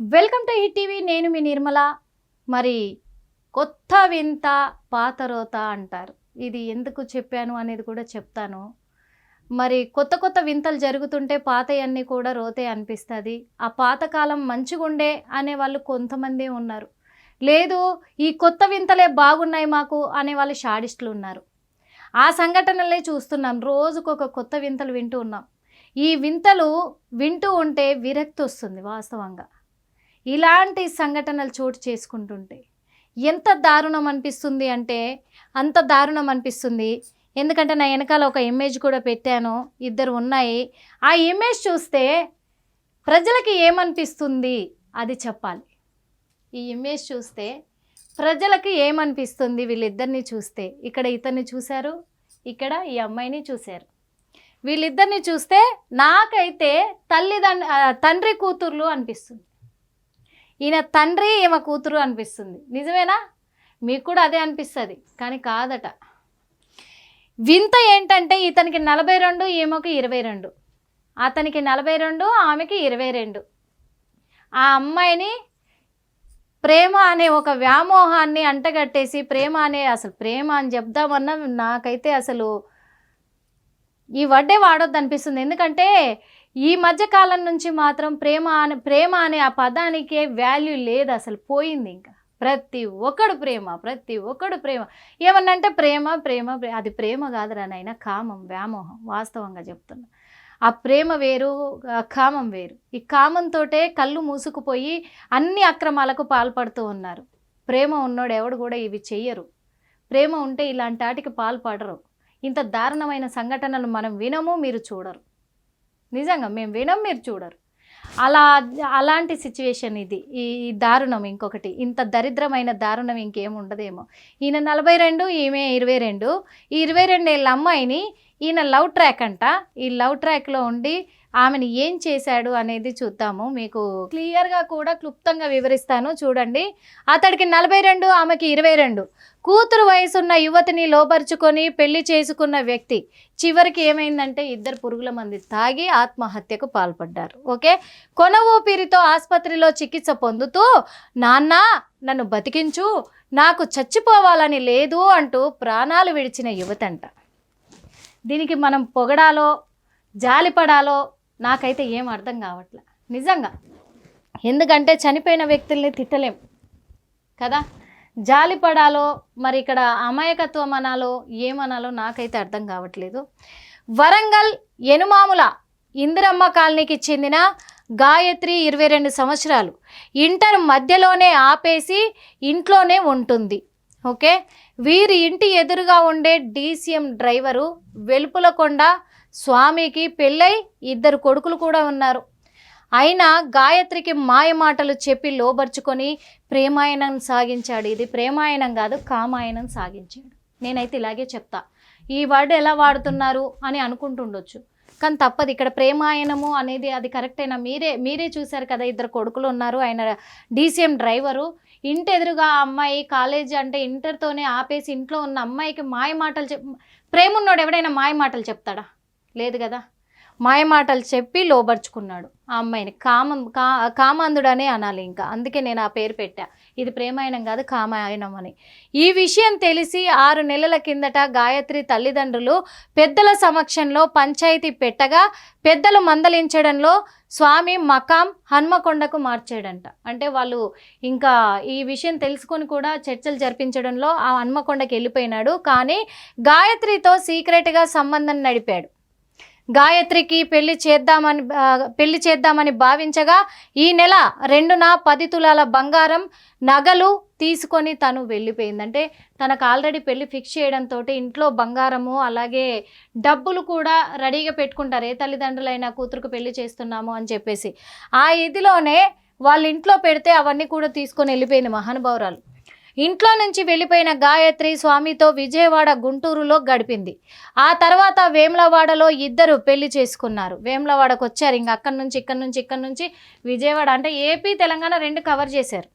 Welcome to hit TV నేను మీ నిర్మల. మరి కొత్త వింత పాత రోత అంటారు. ఇది ఎందుకు చెప్పాను అనేది కూడా చెప్తాను. మరి కొత్త కొత్త వింతలు జరుగుతుంటే పాతయన్నీ కూడా రోతే అనిపిస్తుంది. ఆ పాతకాలం మంచిగుండే అనే వాళ్ళు కొంతమంది ఉన్నారు. లేదు ఈ కొత్త వింతలే బాగున్నాయి మాకు అనే వాళ్ళు షాడిస్టులు ఉన్నారు. ఆ సంఘటనలే చూస్తున్నాం. రోజుకు ఒక కొత్త వింతలు వింటూ ఉన్నాం. ఈ వింతలు వింటూ ఉంటే విరక్తి వస్తుంది వాస్తవంగా. ఇలాంటి సంఘటనలు చోటు చేసుకుంటుంటే ఎంత దారుణం అనిపిస్తుంది అంటే అంత దారుణం అనిపిస్తుంది. ఎందుకంటే నా వెనకాల ఒక ఇమేజ్ కూడా పెట్టాను ఇద్దరు ఉన్నాయి. ఆ ఇమేజ్ చూస్తే ప్రజలకి ఏమనిపిస్తుంది? అది చెప్పాలి. ఈ ఇమేజ్ చూస్తే ప్రజలకి ఏమనిపిస్తుంది? వీళ్ళిద్దరిని చూస్తే. ఇక్కడ ఇతన్ని చూశారు ఇక్కడ ఈ అమ్మాయిని చూశారు. వీళ్ళిద్దరిని చూస్తే నాకైతే తల్లిదండ్రి తండ్రి కూతుర్లు అనిపిస్తుంది. ఈయన తండ్రి ఈమె కూతురు అనిపిస్తుంది. నిజమేనా? మీకు కూడా అదే అనిపిస్తుంది. కానీ కాదట. వింత ఏంటంటే ఇతనికి నలభై రెండు ఈమెకి ఇరవై రెండు. అతనికి నలభై రెండు ఆమెకి ఇరవై రెండు. ఆ అమ్మాయిని ప్రేమ అనే ఒక వ్యామోహాన్ని అంటగట్టేసి ప్రేమ అనే అసలు ప్రేమ అని చెప్దామన్నా నాకైతే అసలు ఈ వడ్డే వాడొద్దు అనిపిస్తుంది ఎందుకంటే ఈ మధ్య కాలం నుంచి మాత్రం ప్రేమ అనే ప్రేమ అనే ఆ పదానికే వాల్యూ లేదు అసలు పోయింది ఇంకా. ప్రతి ఒక్కడు ప్రేమ ప్రతి ఒక్కడు ప్రేమ. ఏమన్నంటే ప్రేమ ప్రేమ అది ప్రేమ కాదురా నాయన కామం వ్యామోహం వాస్తవంగా చెప్తున్నా. ఆ ప్రేమ వేరు ఆ కామం వేరు. ఈ కామంతోటే కళ్ళు మూసుకుపోయి అన్ని అక్రమాలకు పాల్పడుతూ ఉన్నారు. ప్రేమ ఉన్నోడు ఎవడు కూడా ఇవి చెయ్యరు. ప్రేమ ఉంటే ఇలాంటి వాటికి పాల్పడరు. ఇంత దారుణమైన సంఘటనలు మనం వినము మీరు చూడరు. నిజంగా మేము వినం మీరు చూడరు. అలా అలాంటి సిచ్యువేషన్ ఇది. ఈ దారుణం ఇంకొకటి. ఇంత దరిద్రమైన దారుణం ఇంకేం ఉండదేమో. ఈయన నలభై రెండు ఈమె ఇరవై రెండు. ఈ ఇరవై రెండేళ్ళ అమ్మాయిని ఈయన లవ్ ట్రాక్ అంట. ఈ లవ్ ట్రాక్లో ఉండి ఆమెను ఏం చేశాడు అనేది చూద్దాము. మీకు క్లియర్గా కూడా క్లుప్తంగా వివరిస్తాను. చూడండి. అతడికి నలభై రెండు ఆమెకి ఇరవై రెండు. కూతురు వయసున్న యువతిని లోపరుచుకొని పెళ్ళి చేసుకున్న వ్యక్తి. చివరికి ఏమైందంటే ఇద్దరు పురుగుల మంది తాగి ఆత్మహత్యకు పాల్పడ్డారు. ఓకే? కొన ఊపిరితో ఆసుపత్రిలో చికిత్స పొందుతూ నాన్న నన్ను బతికించు. నాకు చచ్చిపోవాలని లేదు అంటూ ప్రాణాలు విడిచిన యువతంట. దీనికి మనం పొగడాలో జాలిపడాలో నాకైతే ఏం అర్థం కావట్లే. నిజంగా. ఎందుకంటే చనిపోయిన వ్యక్తుల్ని తిట్టలేం. కదా? జాలిపడాలో మరి ఇక్కడ అమాయకత్వం అనాలో ఏమనాలో నాకైతే అర్థం కావట్లేదు. వరంగల్ ఎనుమాముల ఇందిరమ్మ కాలనీకి చెందిన గాయత్రి ఇరవై రెండు సంవత్సరాలు. ఇంటర్ మధ్యలోనే ఆపేసి ఇంట్లోనే ఉంటుంది. ఓకే? వీరి ఇంటి ఎదురుగా ఉండే డీసీఎం డ్రైవరు వెలుపులకొండ స్వామికి పెళ్ళై ఇద్దరు కొడుకులు కూడా ఉన్నారు. అయినా గాయత్రికి మాయమాటలు చెప్పి లోబర్చుకొని ప్రేమాయణం సాగించాడు. ఇది ప్రేమాయణం కాదు కామాయణం సాగించాడు. నేనైతే ఇలాగే చెప్తా. ఈ వర్డ్ ఎలా వాడుతున్నారు అని అనుకుంటుండొచ్చు. కానీ తప్పదు ఇక్కడ ప్రేమాయణము అనేది అది కరెక్టేనా? మీరే మీరే చూశారు కదా ఇద్దరు కొడుకులు ఉన్నారు. ఆయన డీసీఎం డ్రైవరు ఇంటి ఎదురుగా ఆ అమ్మాయి కాలేజీ అంటే ఇంటర్తోనే ఆపేసి ఇంట్లో ఉన్న అమ్మాయికి మాయ మాటలు చెప్ ప్రేమ ఉన్నోడు ఎవడైనా మాయ మాటలు చెప్తాడా? లేదు కదా? మాయమాటలు చెప్పి లోబర్చుకున్నాడు. ఆ అమ్మాయిని కామం కా కామాంధుడనే అనాలి ఇంకా. అందుకే నేను ఆ పేరు పెట్టా. ఇది ప్రేమాయణం కాదు కామాయణం అని. ఈ విషయం తెలిసి ఆరు నెలల కిందట గాయత్రి తల్లిదండ్రులు పెద్దల సమక్షంలో పంచాయతీ పెట్టగా పెద్దలు మందలించడంలో స్వామి మకాం హన్మకొండకు మార్చాడంట. అంటే వాళ్ళు ఇంకా ఈ విషయం తెలుసుకొని కూడా చర్చలు జరిపించడంలో ఆ హన్మకొండకి వెళ్ళిపోయినాడు. కానీ గాయత్రితో సీక్రెట్గా సంబంధం నడిపాడు. గాయత్రికి పెళ్ళి చేద్దామని పెళ్ళి చేద్దామని భావించగా ఈ నెల రెండున పది తులాల బంగారం నగలు తీసుకొని తను వెళ్ళిపోయింది. అంటే తనకు ఆల్రెడీ పెళ్ళి ఫిక్స్ చేయడంతో ఇంట్లో బంగారము అలాగే డబ్బులు కూడా రెడీగా పెట్టుకుంటారు. ఏ తల్లిదండ్రులైనా కూతురుకు పెళ్ళి చేస్తున్నాము అని చెప్పేసి. ఆ ఇదిలోనే వాళ్ళ ఇంట్లో పెడితే అవన్నీ కూడా తీసుకొని వెళ్ళిపోయింది మహానుభావురాలు. ఇంట్లో నుంచి వెళ్ళిపోయిన గాయత్రి స్వామితో విజయవాడ గుంటూరులో గడిపింది. ఆ తర్వాత వేములవాడలో ఇద్దరు పెళ్ళి చేసుకున్నారు. వేములవాడకు వచ్చారు ఇంక అక్కడి నుంచి ఇక్కడి నుంచి ఇక్కడి నుంచి విజయవాడ అంటే ఏపీ తెలంగాణ రెండు కవర్ చేశారు.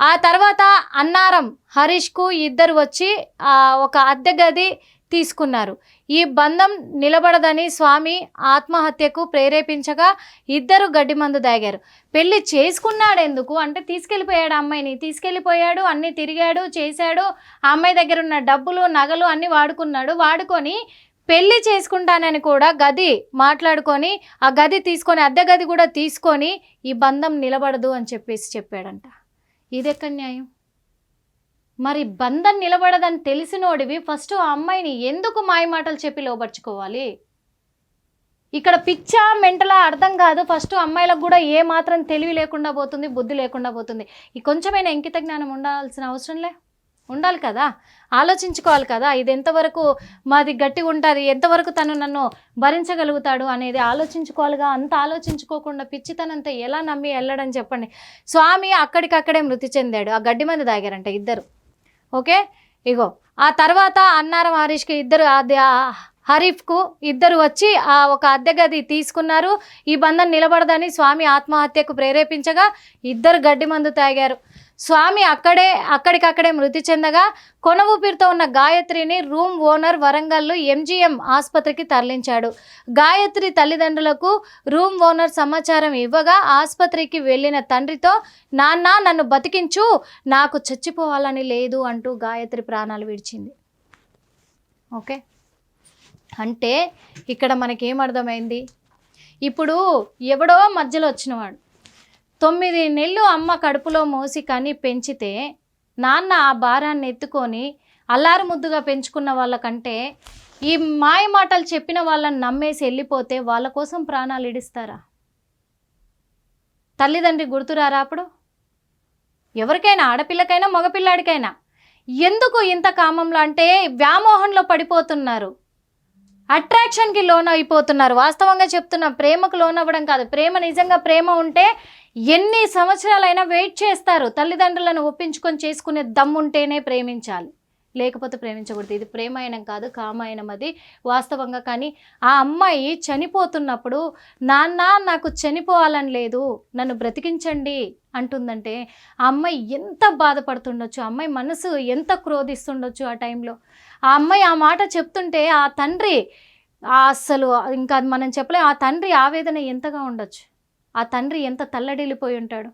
ఆ తర్వాత అన్నారం హరీష్కు ఇద్దరు వచ్చి ఒక అద్దె గది తీసుకున్నారు. ఈ బంధం నిలబడదని స్వామి ఆత్మహత్యకు ప్రేరేపించగా ఇద్దరు గడ్డి మందు దాగారు. పెళ్ళి చేసుకున్నాడు ఎందుకు అంటే తీసుకెళ్ళిపోయాడు అమ్మాయిని. తీసుకెళ్ళిపోయాడు అన్నీ తిరిగాడు చేశాడు. ఆ అమ్మాయి దగ్గర ఉన్న డబ్బులు నగలు అన్నీ వాడుకున్నాడు. వాడుకొని పెళ్ళి చేసుకుంటానని కూడా గది మాట్లాడుకొని ఆ గది తీసుకొని అద్దె గది కూడా తీసుకొని ఈ బంధం నిలబడదు అని చెప్పేసి చెప్పాడంట. ఇది న్యాయం? మరి బంధం నిలబడదని తెలిసినోడివి ఫస్ట్ ఆ అమ్మాయిని ఎందుకు మాయమాటలు చెప్పి లోపరుచుకోవాలి ఇక్కడ పిచ్చా మెంటలా అర్థం కాదు. ఫస్ట్ అమ్మాయిలకు కూడా ఏ మాత్రం తెలివి లేకుండా పోతుంది బుద్ధి లేకుండా పోతుంది. ఈ కొంచెమైనా ఇంకిత జ్ఞానం ఉండాల్సిన అవసరంలే ఉండాలి కదా? ఆలోచించుకోవాలి కదా? ఇది ఎంతవరకు మాది గట్టిగా ఉంటుంది ఎంతవరకు తను నన్ను భరించగలుగుతాడు అనేది ఆలోచించుకోవాలిగా. అంత ఆలోచించుకోకుండా పిచ్చితనంతా ఎలా నమ్మి వెళ్ళడం చెప్పండి? స్వామి అక్కడికక్కడే మృతి చెందాడు. ఆ గడ్డి మంది తాగారంట ఇద్దరు. ఓకే? ఇగో ఆ తర్వాత అన్నారం హరీష్కి ఇద్దరు అది హరీఫ్కు ఇద్దరు వచ్చి ఆ ఒక అద్దె గది తీసుకున్నారు. ఈ బంధం నిలబడదని స్వామి ఆత్మహత్యకు ప్రేరేపించగా ఇద్దరు గడ్డి మందు తాగారు. స్వామి అక్కడే అక్కడికక్కడే మృతి చెందగా కొన ఊపిరితో ఉన్న గాయత్రిని రూమ్ ఓనర్ వరంగల్లు ఎంజీఎం ఆసుపత్రికి తరలించాడు. గాయత్రి తల్లిదండ్రులకు రూమ్ ఓనర్ సమాచారం ఇవ్వగా ఆసుపత్రికి వెళ్ళిన తండ్రితో నాన్న నన్ను బతికించు నాకు చచ్చిపోవాలని లేదు అంటూ గాయత్రి ప్రాణాలు విడిచింది. ఓకే? అంటే ఇక్కడ మనకేం అర్థమైంది ఇప్పుడు ఎవడో మధ్యలో వచ్చినవాడు తొమ్మిది నెలలు అమ్మ కడుపులో మోసి కానీ పెంచితే నాన్న ఆ భారాన్ని ఎత్తుకొని అల్లారు ముద్దుగా పెంచుకున్న వాళ్ళకంటే ఈ మాయ మాటలు చెప్పిన వాళ్ళని నమ్మేసి వెళ్ళిపోతే వాళ్ళ కోసం ప్రాణాలు ఇడిస్తారా? తల్లిదండ్రి గుర్తురారా అప్పుడు? ఎవరికైనా ఆడపిల్లకైనా మగపిల్లాడికైనా. ఎందుకు ఇంత కామంలో అంటే వ్యామోహంలో పడిపోతున్నారు? అట్రాక్షన్కి లోన్ అయిపోతున్నారు. వాస్తవంగా చెప్తున్నా ప్రేమకు లోన్ అవ్వడం కాదు. ప్రేమ నిజంగా ప్రేమ ఉంటే ఎన్ని సంవత్సరాలైనా వెయిట్ చేస్తారు. తల్లిదండ్రులను ఒప్పించుకొని చేసుకునే దమ్ముంటేనే ప్రేమించాలి. లేకపోతే ప్రేమించకూడదు. ఇది ప్రేమాయణం కాదు కామాయణం అది వాస్తవంగా. కానీ ఆ అమ్మాయి చనిపోతున్నప్పుడు నాన్న నాకు చనిపోవాలని లేదు నన్ను బ్రతికించండి అంటుందంటే ఆ అమ్మాయి ఎంత బాధపడుతుండొచ్చు ఆ అమ్మాయి మనసు ఎంత క్రోధిస్తుండొచ్చు ఆ టైంలో. ఆ అమ్మాయి ఆ మాట చెప్తుంటే ఆ తండ్రి అస్సలు ఇంకా అది మనం చెప్పలేం ఆ తండ్రి ఆవేదన ఎంతగా ఉండొచ్చు? ఆ తండ్రి ఎంత తల్లడిల్లిపోయి ఉంటాడు?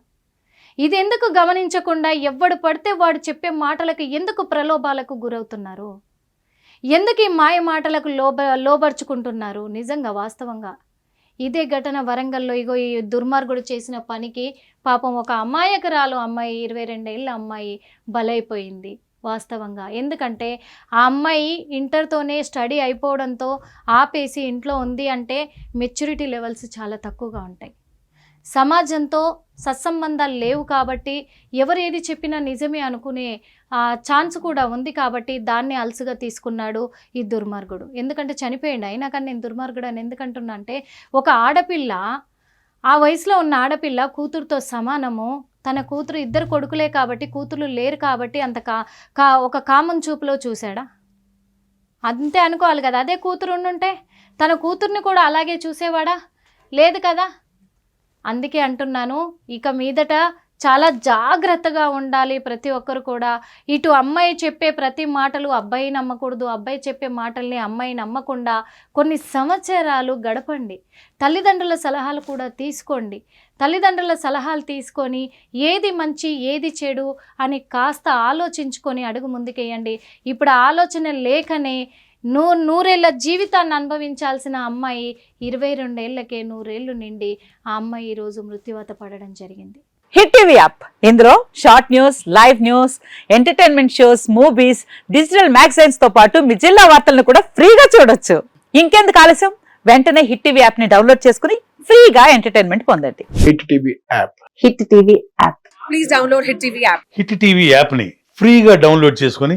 ఇది ఎందుకు గమనించకుండా ఎవ్వడు పడితే వాడు చెప్పే మాటలకు ఎందుకు ప్రలోభాలకు గురవుతున్నారు? ఎందుకు ఈ మాయ మాటలకు లోబ లోబర్చుకుంటున్నారు? నిజంగా వాస్తవంగా. ఇదే ఘటన వరంగల్లో ఇగో ఈ దుర్మార్గుడు చేసిన పనికి పాపం ఒక అమాయకురాలు అమ్మాయి ఇరవై రెండేళ్ళ అమ్మాయి బలైపోయింది వాస్తవంగా. ఎందుకంటే ఆ అమ్మాయి ఇంటర్తోనే స్టడీ అయిపోవడంతో ఆపేసి ఇంట్లో ఉంది అంటే మెచ్యూరిటీ లెవెల్స్ చాలా తక్కువగా ఉంటాయి. సమాజంతో సత్సంబంధాలు లేవు కాబట్టి ఎవరు ఏది చెప్పినా నిజమే అనుకునే ఆ ఛాన్స్ కూడా ఉంది కాబట్టి దాన్ని అలసుగా తీసుకున్నాడు ఈ దుర్మార్గుడు. ఎందుకంటే చనిపోయిండు అయినా కానీ నేను దుర్మార్గుడు అని ఎందుకంటున్నా అంటే ఒక ఆడపిల్ల ఆ వయసులో ఉన్న ఆడపిల్ల కూతురుతో సమానము. తన కూతురు ఇద్దరు కొడుకులే కాబట్టి కూతురు లేరు కాబట్టి అంత కా కా ఒక కామన్ చూపులో చూశాడా? అంతే అనుకోవాలి కదా. అదే కూతురు ఉండుంటే తన కూతుర్ని కూడా అలాగే చూసేవాడా? లేదు కదా? అందుకే అంటున్నాను ఇక మీదట చాలా జాగ్రత్తగా ఉండాలి ప్రతి ఒక్కరు కూడా. ఇటు అమ్మాయి చెప్పే ప్రతి మాటలు అబ్బాయి నమ్మకూడదు అబ్బాయి చెప్పే మాటల్ని అమ్మాయి నమ్మకుండా కొన్ని సంవత్సరాలు గడపండి. తల్లిదండ్రుల సలహాలు కూడా తీసుకోండి. తల్లిదండ్రుల సలహాలు తీసుకొని ఏది మంచి ఏది చెడు అని కాస్త ఆలోచించుకొని అడుగు ముందుకేయండి. ఇప్పుడు ఆలోచన లేకనే నూ నూరేళ్ళ జీవితాన్ని అనుభవించాల్సిన అమ్మాయి ఇరవై రెండేళ్ళకే నూరేళ్ళు నిండి ఆ అమ్మాయి ఈరోజు మృత్యువాత పడడం జరిగింది. Hit TV app. ఇందులో short news live news entertainment shows movies digital మ్యాగజైన్స్తో పాటు మీ జిల్లా వార్తలను కూడా ఫ్రీగా చూడొచ్చు. ఇంకెందుకు ఆలస్యం? వెంటనే హిట్ టీవీ యాప్ని డౌన్లోడ్ చేసుకుని ఫ్రీగా ఎంటర్టైన్మెంట్ పొందండి. Hit TV app. Hit TV app. Please download Hit TV app. Hit TV యాప్ని ఫ్రీగా డౌన్లోడ్ చేసుకొని